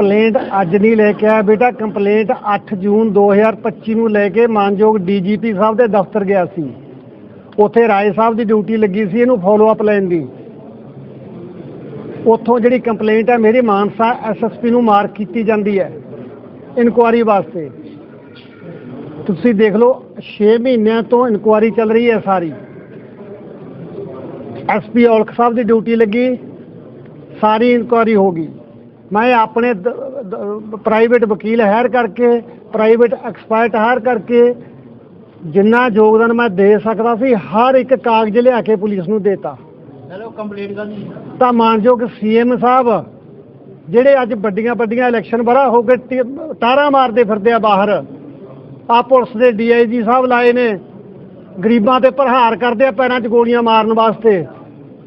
Complaint ਅੱਜ ਨਹੀਂ ਲੈ ਕੇ ਆਇਆ ਬੇਟਾ। ਕੰਪਲੇਂਟ 8 ਜੂਨ 2025 ਨੂੰ ਲੈ ਕੇ ਮਾਨਯੋਗ ਡੀਜੀਪੀ ਸਾਹਿਬ ਦੇ ਦਫ਼ਤਰ ਗਿਆ ਸੀ। ਉੱਥੇ ਰਾਏ ਸਾਹਿਬ ਦੀ ਡਿਊਟੀ ਲੱਗੀ ਸੀ ਇਹਨੂੰ ਫੋਲੋ ਅਪ ਲੈਣ ਦੀ। ਉੱਥੋਂ ਜਿਹੜੀ ਕੰਪਲੇਂਟ ਹੈ, ਮੇਰੇ ਮਾਨਸਾ ਐਸਐਸਪੀ ਨੂੰ ਮਾਰਕ ਕੀਤੀ ਜਾਂਦੀ ਹੈ ਇਨਕੁਆਰੀ ਵਾਸਤੇ। ਤੁਸੀਂ ਦੇਖ ਲਓ 6 ਮਹੀਨਿਆਂ ਤੋਂ ਇਨਕੁਆਰੀ ਚੱਲ ਰਹੀ ਹੈ ਸਾਰੀ। ਐਸਪੀ ਔਲਖ ਸਾਹਿਬ ਦੀ ਡਿਊਟੀ ਲੱਗੀ, ਸਾਰੀ ਇਨਕੁਆਰੀ ਹੋ ਗਈ। ਮੈਂ ਆਪਣੇ ਪ੍ਰਾਈਵੇਟ ਵਕੀਲ ਹਾਇਰ ਕਰਕੇ ਪ੍ਰਾਈਵੇਟ ਐਕਸਪਰਟ ਹਾਇਰ ਕਰਕੇ ਜਿੰਨਾ ਯੋਗਦਾਨ ਮੈਂ ਦੇ ਸਕਦਾ ਸੀ ਹਰ ਇੱਕ ਕਾਗਜ਼ ਲਿਆ ਕੇ ਪੁਲਿਸ ਨੂੰ ਦੇਤਾ। ਹੈਲੋ ਕੰਪਲੀਟ ਕਰ ਤਾਂ ਮਾਨਯੋਗ ਸੀਐਮ ਸਾਹਿਬ ਜਿਹੜੇ ਅੱਜ ਵੱਡੀਆਂ ਵੱਡੀਆਂ ਇਲੈਕਸ਼ਨ ਬੜਾ ਹੋ ਕੇ ਟਾਰਾਂ ਮਾਰਦੇ ਫਿਰਦੇ ਆ ਬਾਹਰ ਆ ਪੁਲਿਸ ਦੇ ਡੀਆਈਜੀ ਸਾਹਿਬ ਲਾਏ ਨੇ ਗਰੀਬਾਂ ਤੇ ਪ੍ਰਹਾਰ ਕਰਦੇ ਆ ਪੈਰਾਂ 'ਚ ਗੋਲੀਆਂ ਮਾਰਨ ਵਾਸਤੇ।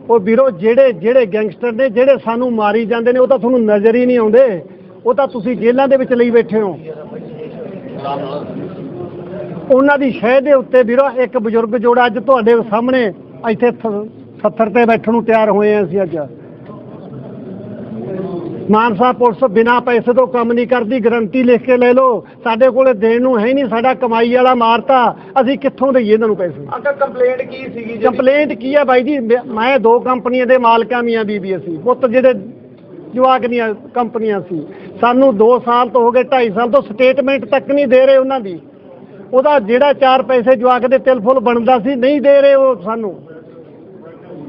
ਉਹ ਵੀਰੋ, ਜਿਹੜੇ ਜਿਹੜੇ ਗੈਂਗਸਟਰ ਨੇ, ਜਿਹੜੇ ਸਾਨੂੰ ਮਾਰੀ ਜਾਂਦੇ ਨੇ, ਉਹ ਤਾਂ ਤੁਹਾਨੂੰ ਨਜ਼ਰ ਹੀ ਨਹੀਂ ਆਉਂਦੇ। ਉਹ ਤਾਂ ਤੁਸੀਂ ਜੇਲ੍ਹਾਂ ਦੇ ਵਿੱਚ ਲਈ ਬੈਠੇ ਹੋ। ਉਹਨਾਂ ਦੀ ਸ਼ਹਿ ਦੇ ਉੱਤੇ ਵੀਰੋ, ਇੱਕ ਬਜ਼ੁਰਗ ਜੋੜਾ ਅੱਜ ਤੁਹਾਡੇ ਸਾਹਮਣੇ ਇੱਥੇ ਥ- ਸੱਥਰ ਤੇ ਬੈਠਣ ਨੂੰ ਤਿਆਰ ਹੋਏ ਆ ਅਸੀਂ ਅੱਜ। ਮਾਨਸਾ ਪੁਲਿਸ ਬਿਨਾ ਪੈਸੇ ਤੋਂ ਕੰਮ ਨਹੀਂ ਕਰਦੀ ਗਰੰਟੀ ਲਿਖ ਕੇ ਲੈ ਲਓ। ਸਾਡੇ ਕੋਲੇ ਦੇਣ ਨੂੰ ਹੈ ਨਹੀਂ ਸਾਡਾ ਕਮਾਈ ਵਾਲਾ ਮਾਰਤਾ ਅਸੀਂ ਕਿੱਥੋਂ ਦਈਏ ਇਹਨਾਂ ਨੂੰ ਪੈਸੇ? ਅੰਕਲ ਕੰਪਲੇਂਟ ਕੀ ਸੀਗੀ ਜਿਹੜੀ? ਕੰਪਲੇਂਟ ਕੀ ਹੈ ਬਾਈ ਜੀ? ਮੈਂ- ਦੋ ਕੰਪਨੀਆਂ ਦੇ ਮਾਲਕਾਂ ਮੀਆਂ ਬੀਬੀ ਅਸੀਂ ਪੁੱਤ ਜਿਹੜੇ ਜਵਾਕ ਦੀਆਂ ਕੰਪਨੀਆਂ ਸੀ। ਸਾਨੂੰ 2 ਸਾਲ ਤੋਂ ਹੋ ਗਏ 2.5 ਸਾਲ ਤੋਂ ਸਟੇਟਮੈਂਟ ਤੱਕ ਨਹੀਂ ਦੇ ਰਹੇ ਉਹਨਾਂ ਦੀ। ਉਹਦਾ ਜਿਹੜਾ ਚਾਰ ਪੈਸੇ ਜਵਾਕ ਦੇ ਤਿਲ ਫੁੱਲ ਬਣਦਾ ਸੀ ਨਹੀਂ ਦੇ ਰਹੇ ਉਹ ਸਾਨੂੰ।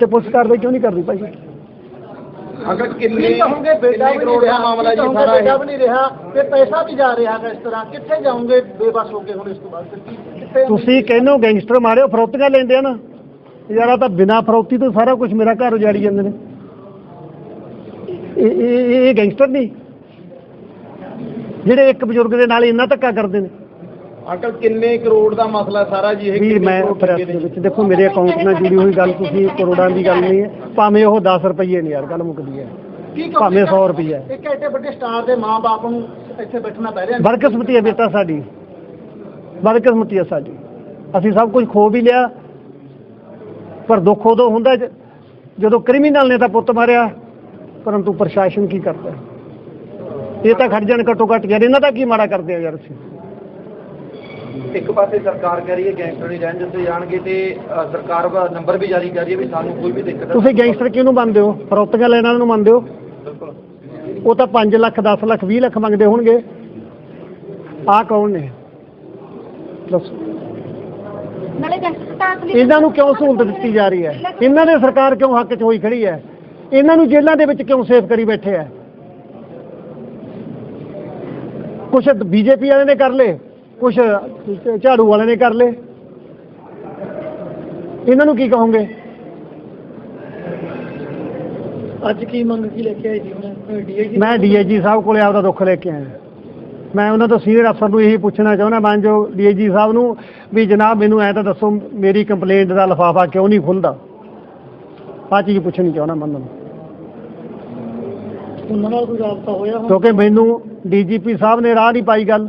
ਤੇ ਪੁਲਿਸ ਕਾਰਵਾਈ ਕਿਉਂ ਨਹੀਂ ਕਰਦੀ ਭਾਈ? ਅੰਕਲ ਕਿੰਨੇ ਕਹੋਗੇ ਬੇਟਾ ਵੀ ਕਰੋੜ ਦਾ ਮਾਮਲਾ ਜੀ ਸਾਰਾ ਬੇਟਾ ਇਹ। ਵੀ ਨਹੀਂ ਰਿਹਾ। ਤੇ ਪੈਸਾ ਵੀ ਜਾ ਰਿਹਾ ਹੈ ਇਸ ਤਰ੍ਹਾਂ। ਕਿੱਥੇ ਜਾਓਗੇ ਬੇਬਸ ਹੋ ਕੇ ਹੁਣ ਇਸ ਤੋਂ ਬਾਅਦ? ਤੁਸੀਂ ਕਹਿੰਦੇ ਹੋ ਗੈਂਗਸਟਰ ਮਾਰਿਓ ਫਰੌਤੀਆਂ ਲੈਂਦੇ ਆ ਨਾ। ਯਾਰਾ ਤਾਂ ਬਿਨਾ ਫਰੌਤੀ ਤੋਂ ਸਾਰਾ ਕੁਝ ਮੇਰਾ ਘਰ ਉਜਾੜੀ ਜਾਂਦੇ ਨੇ। ਇਹ ਇਹ ਗੈਂਗਸਟਰ ਨਹੀਂ। ਜਿਹੜੇ ਇੱਕ ਬਜ਼ੁਰਗ ਦੇ ਨਾਲ ਇੰਨਾ ਧੱਕਾ ਕਰਦੇ ਨੇ। ਅੰਕਲ ਕਿੰਨੇ ਕਰੋੜ ਦਾ ਮਸਲਾ ਸਾਰਾ ਜੀ? ਇਹ ਵੀ ਮੈਂ ਪ੍ਰੈਸ ਦੇ? ਵਿੱਚ ਦੇਖੋ ਮੇਰੇ ਅਕਾਊਂਟ ਨਾਲ ਜੁੜੀ ਹੋਈ ਗੱਲ ਤੁਸੀਂ ਕਰੋੜਾਂ ਦੀ ਗੱਲ ਨਹੀਂ ਹੈ। ਭਾਵੇਂ ਉਹ 10 ਰੁਪਏ ਨੇ ਯਾਰ ਗੱਲ ਮੁੱਕਦੀ ਹੈ? ਭਾਵੇਂ 100 ਰੁਪਈਆ ਹੈ। ਇੱਕ ਐਡੇ ਵੱਡੇ ਸਟਾਰ ਦੇ ਮਾਂ-ਬਾਪ ਨੂੰ ਇੱਥੇ ਬੈਠਣਾ ਪੈ ਰਿਹਾ ਬਦਕਿਸਮਤੀ ਹੈ ਬੇਟਾ ਸਾਡੀ। ਬਦਕਿਸਮਤੀ ਹੈ ਸਾਡੀ। ਅਸੀਂ ਸਭ ਕੁਝ ਖੋ ਵੀ ਲਿਆ। ਪਰ ਦੁੱਖ ਉਦੋਂ ਹੁੰਦਾ ਜਦੋਂ ਕ੍ਰਿਮੀਨਲ ਨੇ ਤਾਂ ਪੁੱਤ ਮਾਰਿਆ। ਪਰੰਤੂ ਪ੍ਰਸ਼ਾਸਨ ਕੀ ਕਰਦਾ? ਇਹ ਤਾਂ ਖੜ ਜਾਣ ਘੱਟੋ ਘੱਟ ਯਾਰ ਇਹਨਾਂ ਦਾ ਕੀ ਮਾੜਾ ਕਰਦੇ ਆ ਯਾਰ ਅਸੀਂ? ਇੱਕ ਪਾਸੇ ਸਰਕਾਰ ਕਹਿ ਰਹੀ ਹੈ ਗੈਂਗਸਟਰ ਦੀ ਰੇਂਜ ਤੇ ਜਾਣਗੇ ਤੇ ਅ, ਸਰਕਾਰ ਦਾ ਨੰਬਰ ਵੀ ਜਾਰੀ ਕਰ ਰਹੀ ਹੈ ਵੀ ਸਾਨੂੰ ਕੋਈ ਵੀ ਦਿੱਕਤ ਤੁਸੀਂ ਗੈਂਗਸਟਰ ਕਿਹਨੂੰ ਮੰਨਦੇ ਹੋ? ਫਰੌਤੀਆਂ ਲੈਣ ਵਾਲਿਆਂ ਨੂੰ ਮੰਨਦੇ ਹੋ? ਬਿਲਕੁਲ। ਉਹ ਤਾਂ 5 ਲੱਖ 10 ਲੱਖ 20 ਲੱਖ ਮੰਗਦੇ ਹੋਣਗੇ। ਆ ਕੌਣ ਨੇ? ਦੱਸੋ। ਨਾਲੇ ਗੈਂਗਸਟਰ ਅਸਲੀ ਇਹਨਾਂ ਨੂੰ ਕਿਉਂ ਸਹੂਲਤ ਦਿੱਤੀ ਜਾ ਰਹੀ ਹੈ? ਇਹਨਾਂ ਦੇ ਸਰਕਾਰ ਕਿਉਂ ਹੱਕ 'ਚ ਹੋਈ ਖੜੀ ਹੈ? ਇਹਨਾਂ ਨੂੰ ਜੇਲ੍ਹਾਂ ਦੇ ਵਿੱਚ ਕਿਉਂ ਸੇਫ ਕਰੀ ਬੈਠੇ ਹੈ? ਕੁਛ ਬੀਜੇਪੀ ਵਾਲੇ ਨੇ ਕਰ ਲਏ। ਕੁਛ ਝਾੜੂ ਵਾਲੇ ਨੇ ਕਰ ਲਏ। ਇਹਨਾਂ ਨੂੰ ਕੀ ਕਹੋਗੇ? ਅੱਜ ਕੀ ਮੰਗ ਕੀ ਲੈ ਕੇ ਆਏ ਜੀ? ਹੁਣ ਡੀਆਈਜੀ ਮੈਂ ਡੀਆਈਜੀ ਸਾਹਿਬ ਕੋਲੇ ਆਪਦਾ ਦੁੱਖ ਲੈ ਕੇ ਆਇਆ। ਮੈਂ ਉਹਨਾਂ ਤੋਂ ਸੀਨੀਅਰ ਅਫਸਰ ਨੂੰ ਇਹੀ ਪੁੱਛਣਾ ਚਾਹੁੰਦਾ ਮੈਂ ਜੋ ਡੀਆਈਜੀ ਸਾਹਿਬ ਨੂੰ ਵੀ ਜਨਾਬ ਮੈਨੂੰ ਐ ਤਾਂ ਦੱਸੋ ਮੇਰੀ ਕੰਪਲੇਂਟ ਦਾ ਲਫਾਫਾ ਕਿਉਂ ਨਹੀਂ ਖੁੱਲਦਾ? ਆਹ ਚੀਜ਼ ਪੁੱਛਣੀ ਚਾਹੁੰਦਾ ਮੈਂ ਉਹਨਾਂ ਨੂੰ। ਉਹਨਾਂ ਨਾਲ ਕੋਈ ਰਾਬਤਾ ਹੋਇਆ ਕਿਉਂਕਿ ਮੈਨੂੰ ਡੀਜੀਪੀ ਸਾਹਿਬ ਨੇ ਰਾਹ ਨਹੀਂ ਪਾਈ ਗੱਲ।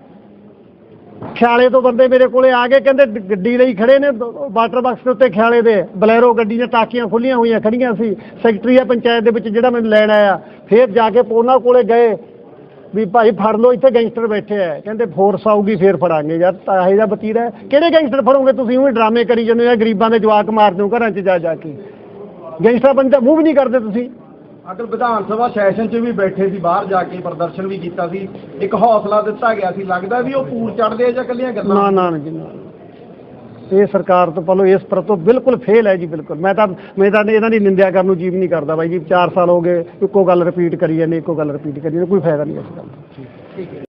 ਖਿਆਲੇ ਤੋਂ ਬੰਦੇ ਮੇਰੇ ਕੋਲੇ ਆ ਗਏ, ਕਹਿੰਦੇ ਗੱਡੀ ਲਈ ਖੜੇ ਨੇ ਵਾਟਰ ਬਾਕਸ ਦੇ ਉੱਤੇ ਖਿਆਲੇ ਦੇ, ਬਲੈਰੋ ਗੱਡੀ ਦੀਆਂ ਟਾਕੀਆਂ ਖੁੱਲੀਆਂ ਹੋਈਆਂ ਖੜੀਆਂ ਸੀ, ਸੈਕਟਰੀ ਆ ਪੰਚਾਇਤ ਦੇ ਵਿੱਚ ਜਿਹੜਾ ਮੈਨੂੰ ਲੈਣ ਆਇਆ, ਫਿਰ ਜਾ ਕੇ ਉਹਨਾਂ ਕੋਲੇ ਗਏ, ਵੀ ਭਾਈ ਫੜ ਲਓ, ਇੱਥੇ ਗੈਂਗਸਟਰ ਬੈਠੇ ਆ, ਕਹਿੰਦੇ ਫੋਰਸ ਆਊਗੀ, ਫੇਰ ਫੜਾਂਗੇ, ਯਾਰ ਤਾਂ ਜਿਹਾ ਬਤੀਰਾ ਕਿਹੜੇ ਗੈਂਗਸਟਰ ਫੜੋਗੇ ਤੁਸੀਂ ਉਹ ਡਰਾਮੇ ਕਰੀ ਜਾਂਦੇ ਹੋ ਗਰੀਬਾਂ ਦੇ ਜਵਾਕ ਮਾਰ ਹੋ ਘਰਾਂ 'ਚ ਜਾ ਜਾ ਕੇ। ਗੈਂਗਸਟਰ ਬੰਦਾ ਮੂੰਹ ਵੀ ਨਹੀਂ ਕਰਦੇ ਤੁਸੀਂ। ਅਗਰ ਵਿਧਾਨ ਸਭਾ ਸੈਸ਼ਨ 'ਚ ਵੀ ਬੈਠੇ ਸੀ ਬਾਹਰ ਜਾ ਕੇ ਪ੍ਰਦਰਸ਼ਨ ਵੀ ਕੀਤਾ ਸੀ ਇੱਕ ਹੌਸਲਾ ਦਿੱਤਾ ਗਿਆ ਸੀ ਲੱਗਦਾ ਵੀ ਉਹ ਪੂਰ ਚੜਦੇ ਆ ਜਾਂ ਕੱਲੀਆਂ ਗੱਲਾਂ? ਨਾ ਨਾ ਜੀ ਨਾ। ਇਹ ਸਰਕਾਰ ਤੋਂ ਪਹਿਲਾਂ ਇਸ ਪਰ ਤੋਂ ਬਿਲਕੁਲ ਫੇਲ ਹੈ ਜੀ ਬਿਲਕੁਲ। ਮੈਂ ਤਾਂ ਮੈਂ ਤਾਂ ਇਹਨਾਂ ਦੀ ਨਿੰਦਿਆ ਕਰਨ ਨੂੰ ਜੀਵ ਨਹੀਂ ਕਰਦਾ ਬਾਈ ਜੀ। 4 ਸਾਲ ਹੋ ਗਏ ਇੱਕੋ ਗੱਲ ਰਿਪੀਟ ਕਰੀ ਜਾਂਦੇ ਇੱਕੋ ਗੱਲ ਰਿਪੀਟ ਕਰੀ ਜਾਂਦੇ ਕੋਈ ਫਾਇਦਾ ਨਹੀਂ ਇਸ ਗੱਲ ਦਾ।